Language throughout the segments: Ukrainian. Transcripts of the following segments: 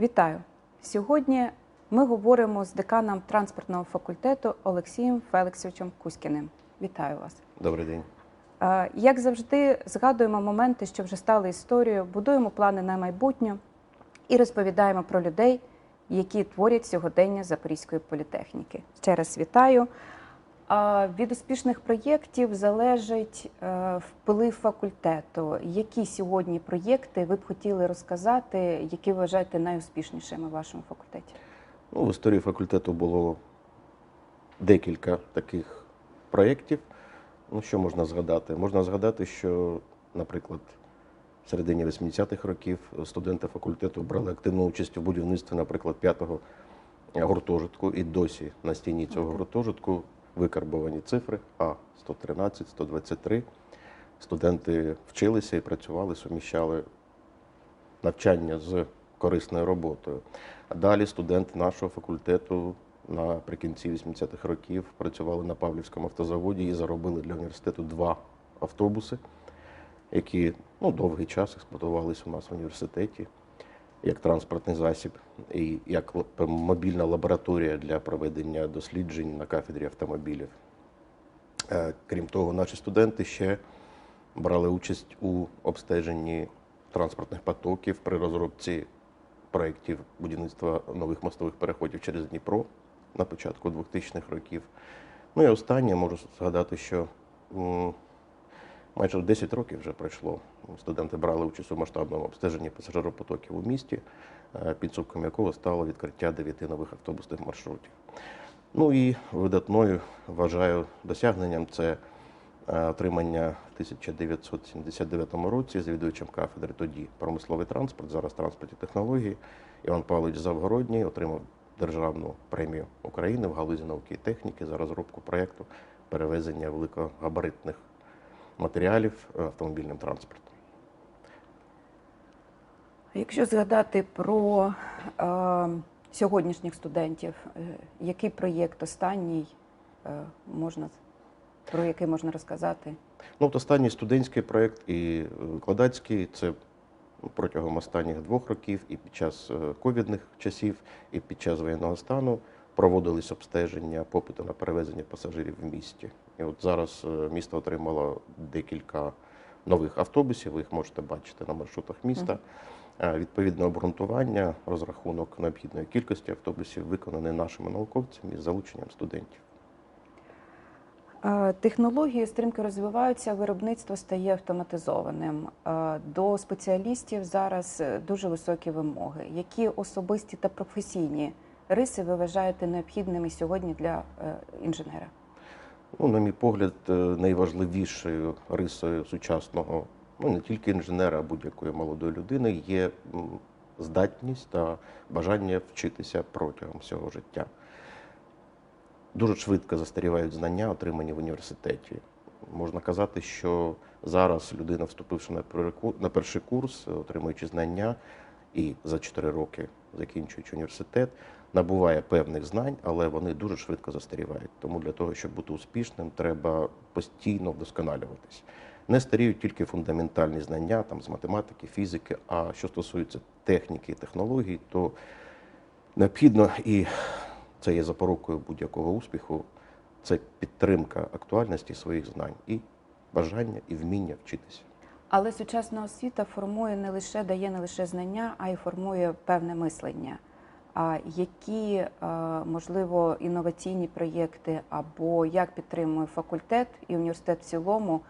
Вітаю! Сьогодні ми говоримо з деканом транспортного факультету Олексієм Феликсовичем Кузькіним. Вітаю вас! Добрий день. Е, Як завжди, згадуємо моменти, що вже стали історією, будуємо плани на майбутнє і розповідаємо про людей, які творять сьогодення Запорізької політехніки. Ще раз вітаю. А Від успішних проєктів залежить е, вплив факультету. Які сьогодні проєкти ви б хотіли розказати, які вважаєте найуспішнішими в вашому факультеті? Ну, в історії факультету було декілька таких проєктів. Ну, що можна згадати? Можна згадати, що, наприклад, в середині 80-х років студенти факультету брали активну участь у будівництві, наприклад, п'ятого гуртожитку. І досі на стіні цього гуртожитку викарбовані цифри А 113, 123. Студенти вчилися і працювали, суміщали навчання з корисною роботою. А далі студенти нашого факультету наприкінці 80-х років працювали на Павлівському автозаводі і заробили для університету два автобуси, які ну, довгий час експлуатувалися у нас в університеті як транспортний засіб і як мобільна лабораторія для проведення досліджень на кафедрі автомобілів. Е, Крім того, наші студенти ще брали участь у обстеженні транспортних потоків при розробці проєктів будівництва нових мостових переходів через Дніпро на початку 2000-х років. Ну і останнє можу згадати, що майже 10 років вже пройшло. Студенти брали участь у масштабному обстеженні пасажиропотоків у місті, е, підсумком якого стало відкриття 9 нових автобусних маршрутів. Ну і видатною вважаю досягненням це е, отримання в 1979 році завідувачем кафедри тоді промисловий транспорт, зараз транспорт і технології. Іван Павлович Завгородній отримав державну премію України в галузі науки і техніки за розробку проєкту перевезення великогабаритних матеріалів е, автомобільним транспортом. Якщо згадати про е, сьогоднішніх студентів, е, який проєкт останній е, можна про який можна розказати? Ну, от останній студентський проєкт і е, викладацький це протягом останніх двох років, і під час е, ковідних часів, і під час воєнного стану проводились обстеження попиту на перевезення пасажирів в місті. І от зараз е, місто отримало декілька нових автобусів. Ви їх можете бачити на маршрутах міста. Е, Відповідне обґрунтування, розрахунок необхідної кількості автобусів виконаний нашими науковцями із залученням студентів. Е, Технології стрімко розвиваються, виробництво стає автоматизованим. До спеціалістів зараз дуже високі вимоги. Які особисті та професійні риси ви вважаєте необхідними сьогодні для е, інженера? Ну, на мій погляд, е, найважливішою рисою сучасного, ну не тільки інженера, а будь-якої молодої людини є здатність та бажання вчитися протягом всього життя. Дуже швидко застарівають знання, отримані в університеті. Можна казати, що зараз людина, вступивши на перший курс, отримуючи знання і за 4 роки закінчуючи університет, набуває певних знань, але вони дуже швидко застарівають. Тому для того, щоб бути успішним, треба постійно вдосконалюватись. Не старіють тільки фундаментальні знання там, з математики, фізики, а що стосується техніки і технологій, то необхідно і це є запорукою будь-якого успіху, це підтримка актуальності своїх знань і бажання і вміння вчитися. Але сучасна освіта формує не лише дає не лише знання, а й формує певне мислення. А які е, можливо інноваційні проєкти або як підтримує факультет і університет в цілому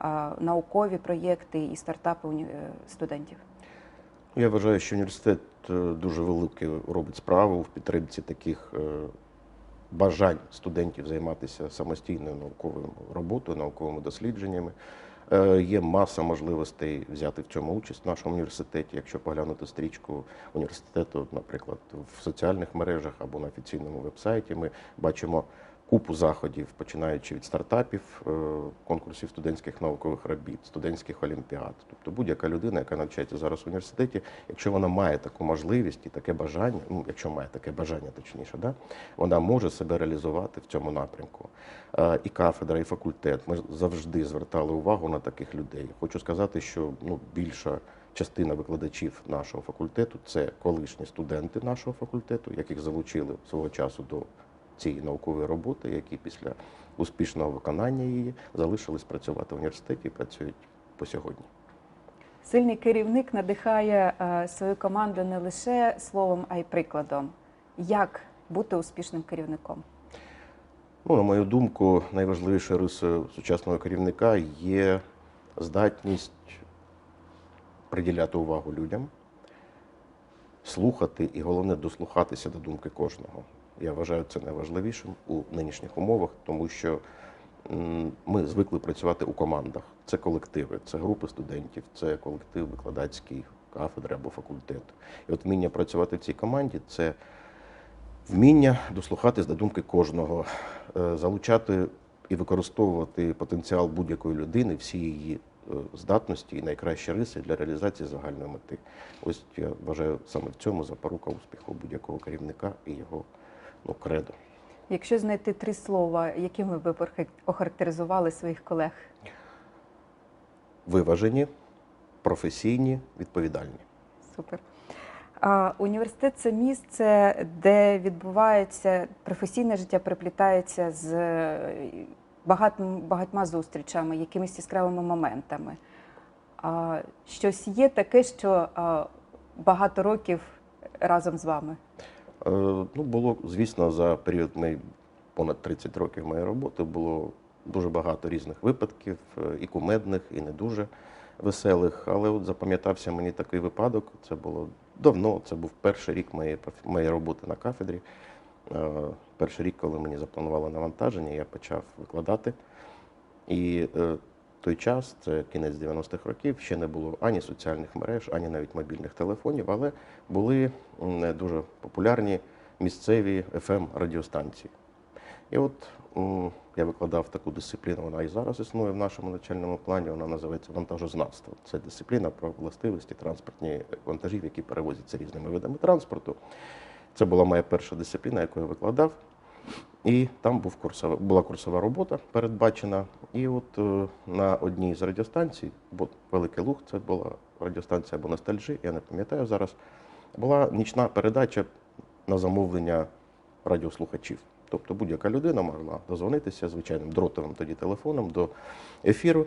е, наукові проєкти і стартапи е, студентів? Я вважаю, що університет дуже велику робить справу в підтримці таких бажань студентів займатися самостійною науковою роботою, науковими дослідженнями. Е, Є маса можливостей взяти в цьому участь в нашому університеті. Якщо поглянути стрічку університету, наприклад, в соціальних мережах або на офіційному вебсайті, ми бачимо купу заходів, починаючи від стартапів, е, конкурсів студентських наукових робіт, студентських олімпіад. Тобто будь-яка людина, яка навчається зараз в університеті, якщо вона має таку можливість і таке бажання, ну якщо має таке бажання, точніше, да, вона може себе реалізувати в цьому напрямку. Е, І кафедра, і факультет. Ми завжди звертали увагу на таких людей. Хочу сказати, що ну більша частина викладачів нашого факультету це колишні студенти нашого факультету, яких залучили свого часу до цієї наукової роботи, які після успішного виконання її залишились працювати в університеті і працюють по сьогодні. Сильний керівник надихає е, свою команду не лише словом, а й прикладом. Як бути успішним керівником? Ну, на мою думку, найважливішою рисою сучасного керівника є здатність приділяти увагу людям, слухати і головне дослухатися до думки кожного. Я вважаю це найважливішим у нинішніх умовах, тому що ми звикли працювати у командах. Це колективи, це групи студентів, це колектив викладацький кафедри або факультету. І от вміння працювати в цій команді це вміння дослухатись до думки кожного, е, залучати і використовувати потенціал будь-якої людини, всі її е, здатності і найкращі риси для реалізації загальної мети. Ось я вважаю саме в цьому запорука успіху будь-якого керівника і його ну, кредо. Якщо знайти три слова, якими ви б охарактеризували своїх колег? Виважені, професійні, відповідальні. Супер. А, університет це місце, де відбувається професійне життя, переплітається з е, багатьма, багатьма зустрічами, якимись яскравими моментами. А, щось є таке, що а, багато років разом з вами. Е, Ну, було, звісно, за період понад 30 років моєї роботи було дуже багато різних випадків, е, і кумедних, і не дуже веселих. Але от запам'ятався мені такий випадок. Це було давно, це був перший рік моєї, моєї роботи на кафедрі. Е, Перший рік, коли мені запланували навантаження, я почав викладати. І той час, це кінець 90-х років, ще не було ані соціальних мереж, ані навіть мобільних телефонів, але були дуже популярні місцеві fm радіостанції. І от я викладав таку дисципліну, вона і зараз існує в нашому навчальному плані, вона називається вантажознавство. Це дисципліна про властивості транспортні вантажів, які перевозяться різними видами транспорту. Це була моя перша дисципліна, яку я викладав. І там був курсова, була курсова робота передбачена. І от е, на одній з радіостанцій, бо Великий Луг, це була радіостанція або ностальжі, я не пам'ятаю зараз, була нічна передача на замовлення радіослухачів. Тобто будь-яка людина могла дозвонитися звичайним дротовим тоді телефоном до ефіру,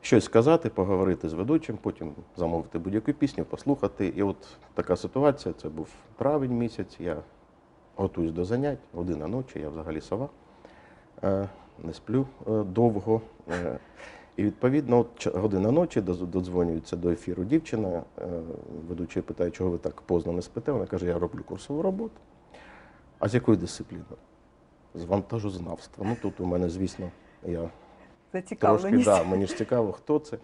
щось сказати, поговорити з ведучим, потім замовити будь-яку пісню, послухати. І от така ситуація, це був травень місяць. Я готуюсь до занять, година ночі, я взагалі сова, е, не сплю е, довго. Е, І відповідно, от година ночі додзвонюється до ефіру дівчина. Ведучий питає, чого ви так поздно не спите. Вона каже, я роблю курсову роботу. А з якої дисципліни? З вантажознавства. Ну тут у мене, звісно, я Трошки, да, мені ж цікаво, хто це.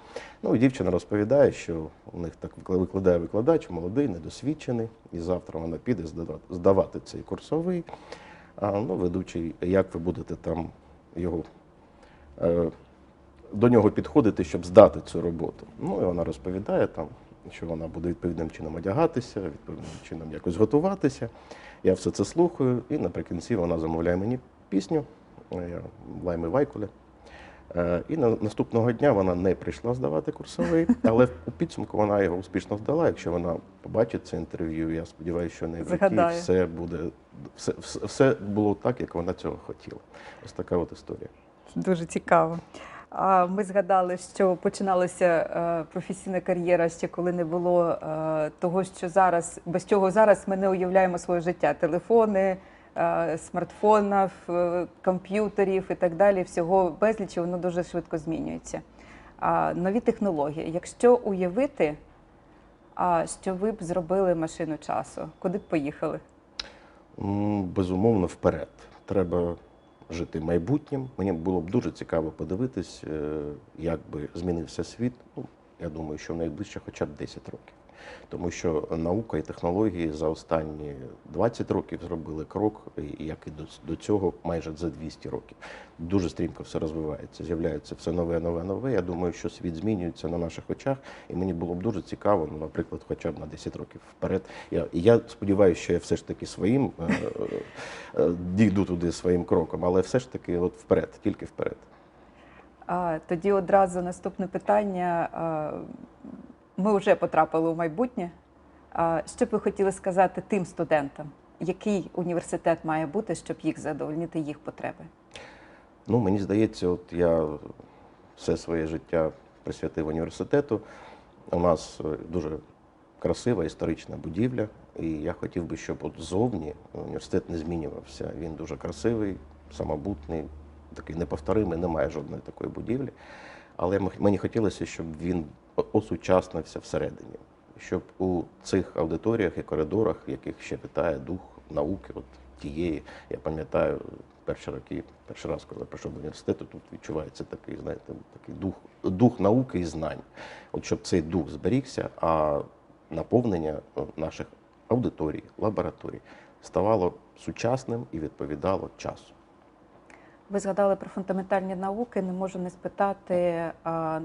Ну, дівчина розповідає, що у них так викладає викладач, молодий, недосвідчений, і завтра вона піде здавати, цей курсовий. А ну, ведучий, як ви будете там його е, до нього підходити, щоб здати цю роботу. Ну, і вона розповідає там, що вона буде відповідним чином одягатися, відповідним чином якось готуватися. Я все це слухаю, і наприкінці вона замовляє мені пісню е, я Лайми Вайкуля. Е, І на наступного дня вона не прийшла здавати курсовий, але у підсумку вона його успішно здала. Якщо вона побачить це інтерв'ю, я сподіваюся, що не в житті все буде все, все, було так, як вона цього хотіла. Ось така от історія. Дуже цікаво. А ми згадали, що починалася е, професійна кар'єра ще коли не було е, того, що зараз без чого зараз ми не уявляємо своє життя. Телефони, смартфонів, е, комп'ютерів і так далі. Всього безліч, воно дуже швидко змінюється. Нові технології. Якщо уявити, що ви б зробили машину часу, куди б поїхали? Безумовно, вперед. Треба жити майбутнім. Мені було б дуже цікаво подивитись, е, як би змінився світ. Ну, я думаю, що в найближче хоча б 10 років. Тому що наука і технології за останні 20 років зробили крок, як і до, цього майже за 200 років. Дуже стрімко все розвивається, з'являється все нове, нове, нове. Я думаю, що світ змінюється на наших очах, і мені було б дуже цікаво, ну, наприклад, хоча б на 10 років вперед. Я, я сподіваюся, що я все ж таки своїм е, е, дійду туди своїм кроком, але все ж таки, от вперед, тільки вперед. А, тоді одразу наступне питання. Ми вже потрапили у майбутнє. Що б ви хотіли сказати тим студентам, який університет має бути, щоб їх задовольнити їх потреби? Ну, мені здається, от я все своє життя присвятив університету. У нас е, дуже красива історична будівля, і я хотів би, щоб от зовні університет не змінювався. Він дуже красивий, самобутний, такий неповторимий, немає жодної такої будівлі. Але мені хотілося, щоб він осучаснився всередині, щоб у цих аудиторіях і коридорах, яких ще витає дух науки, от тієї, я пам'ятаю, перші роки, перший раз, коли я прийшов до університету, тут відчувається такий, знаєте, такий дух, дух науки і знань. От щоб цей дух зберігся, а наповнення е, наших аудиторій, лабораторій ставало сучасним і відповідало часу. Ви згадали про фундаментальні науки. Не можу не спитати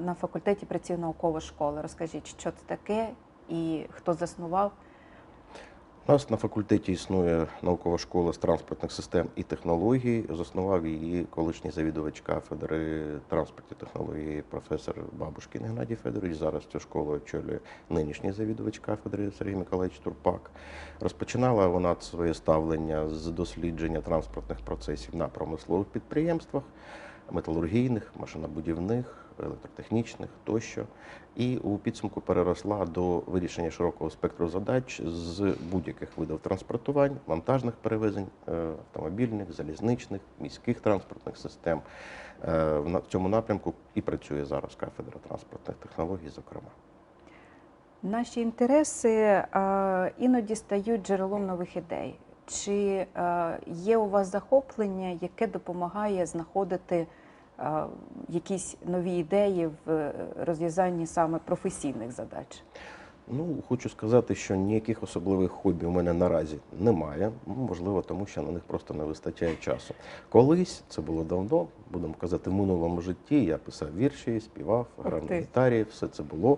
на факультеті працює наукової школи. Розкажіть, що це таке і хто заснував? У нас на факультеті існує наукова школа з транспортних систем і технологій. Заснував її колишній завідувач кафедри транспорту технології професор Бабушкін Геннадій Федорович. Зараз цю школу очолює нинішній завідувач кафедри Сергій Миколаївич Турпак. Розпочинала вона своє ставлення з дослідження транспортних процесів на промислових підприємствах, металургійних, машинобудівних, електротехнічних тощо. І у підсумку переросла до вирішення широкого спектру задач з будь-яких видів транспортувань, вантажних перевезень, е, автомобільних, залізничних, міських транспортних систем. Е, В цьому напрямку і працює зараз кафедра транспортних технологій, зокрема. Наші інтереси а, іноді стають джерелом нових ідей. Чи є у вас захоплення, яке допомагає знаходити якісь нові ідеї в е, розв'язанні саме професійних задач? Ну, хочу сказати, що ніяких особливих хобі у мене наразі немає. Ну, Можливо, тому що на них просто не вистачає часу. Колись це було давно, будемо казати, в минулому житті я писав вірші, співав, грав на гітарі, все це було.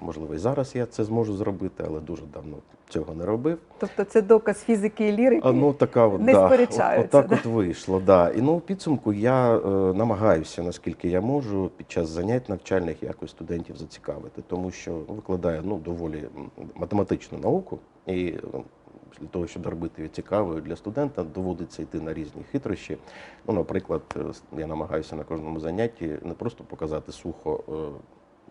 Можливо, і зараз я це зможу зробити, але дуже давно цього не робив. Тобто це доказ фізики і лірики? А, ну, така от, не да, сперечаються, От, отак от вийшло. Да. І ну, в підсумку я е, намагаюся, наскільки я можу, під час занять навчальних якось студентів зацікавити, тому що викладаю ну, доволі математичну науку. І е, для того, щоб робити її цікавою для студента, доводиться йти на різні хитрощі. Ну, наприклад, е, я намагаюся на кожному занятті не просто показати сухо. е,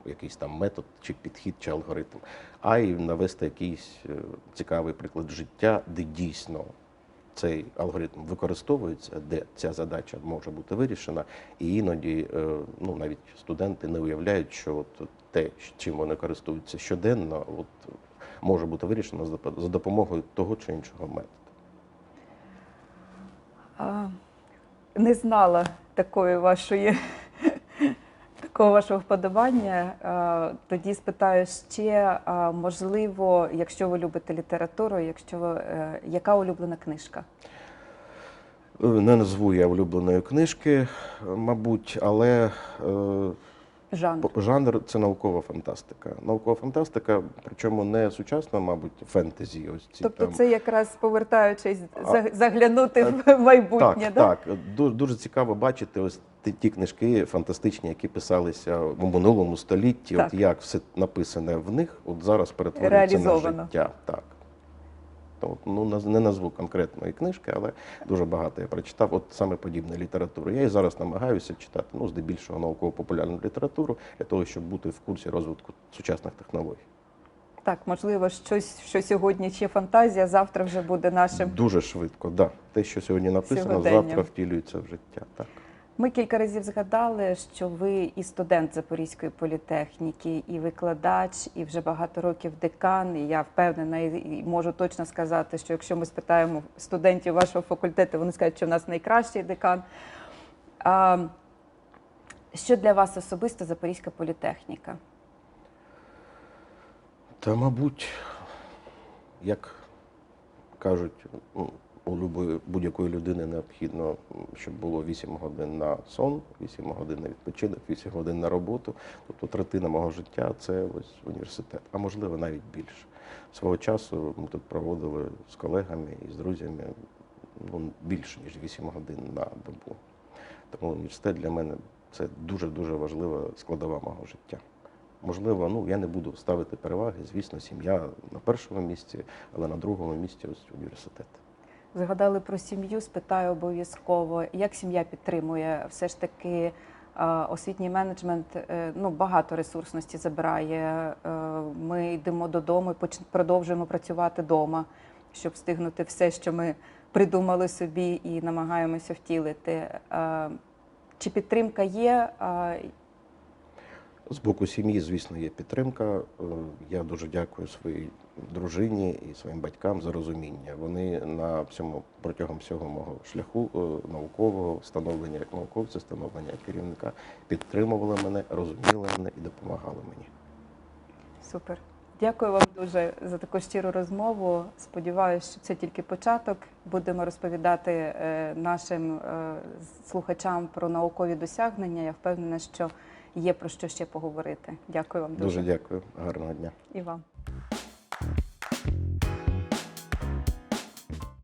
Якийсь там метод, чи підхід, чи алгоритм, а й навести якийсь е, цікавий приклад життя, де дійсно цей алгоритм використовується, де ця задача може бути вирішена, і іноді е, ну, навіть студенти не уявляють, що от те, чим вони користуються щоденно, от, може бути вирішено за допомогою того чи іншого методу. Не знала такої вашої такого вашого вподобання. Тоді спитаю ще, можливо, якщо ви любите літературу, якщо ви, е, яка улюблена книжка? Е, Не назву я улюбленої книжки, е, мабуть, але е, Жанр. Жанр це наукова фантастика. Наукова фантастика, причому не сучасна, мабуть, фентезі. Ось ці Тобто там. це якраз повертаючись А- за- заглянути в майбутнє, так, да? так. Ду- Дуже цікаво бачити ось ті, книжки фантастичні, які писалися у минулому столітті. Так. От як все написане в них, от зараз перетворюється на життя. Так. Ну, не назву конкретної книжки, але дуже багато я прочитав. От саме подібної літератури. Я і зараз намагаюся читати ну, здебільшого науково-популярну літературу для того, щоб бути в курсі розвитку сучасних технологій. Так, можливо, щось, що сьогодні ще фантазія, завтра вже буде нашим. Дуже швидко, да. Те, що сьогодні написано, завтра втілюється в життя. Так. Ми кілька разів згадали, що ви і студент Запорізької політехніки, і викладач, і вже багато років декан. І я впевнена і можу точно сказати, що якщо ми спитаємо студентів вашого факультету, вони скажуть, що в нас найкращий декан. А, що для вас особисто Запорізька політехніка? Та, мабуть, як кажуть, у будь-якої людини необхідно, щоб було 8 годин на сон, 8 годин на відпочинок, 8 годин на роботу. Тобто третина мого життя це ось університет, а можливо навіть більше. Свого часу ми тут проводили з колегами і з друзями ну, більше, ніж 8 годин на добу. Тому університет для мене це дуже-дуже важлива складова мого життя. Можливо, ну я не буду ставити переваги. Звісно, сім'я на першому місці, але на другому місці ось університет. Згадали про сім'ю, спитаю обов'язково, як сім'я підтримує все ж таки. е, Освітній менеджмент е, ну багато ресурсності забирає. Е, Ми йдемо додому і продовжуємо працювати вдома, щоб встигнути все, що ми придумали собі і намагаємося втілити. Чи підтримка є? З боку сім'ї, звісно, є підтримка. Е, Я дуже дякую своїй дружині і своїм батькам за розуміння. Вони на всьому протягом всього мого шляху е, наукового становлення як науковця, становлення як керівника підтримували мене, розуміли мене і допомагали мені. Супер. Дякую вам дуже за таку щиру розмову. Сподіваюся, що це тільки початок. Будемо розповідати е, нашим слухачам про наукові досягнення. Я впевнена, що є про що ще поговорити. Дякую вам дуже, Дуже дякую, гарного дня. і вам.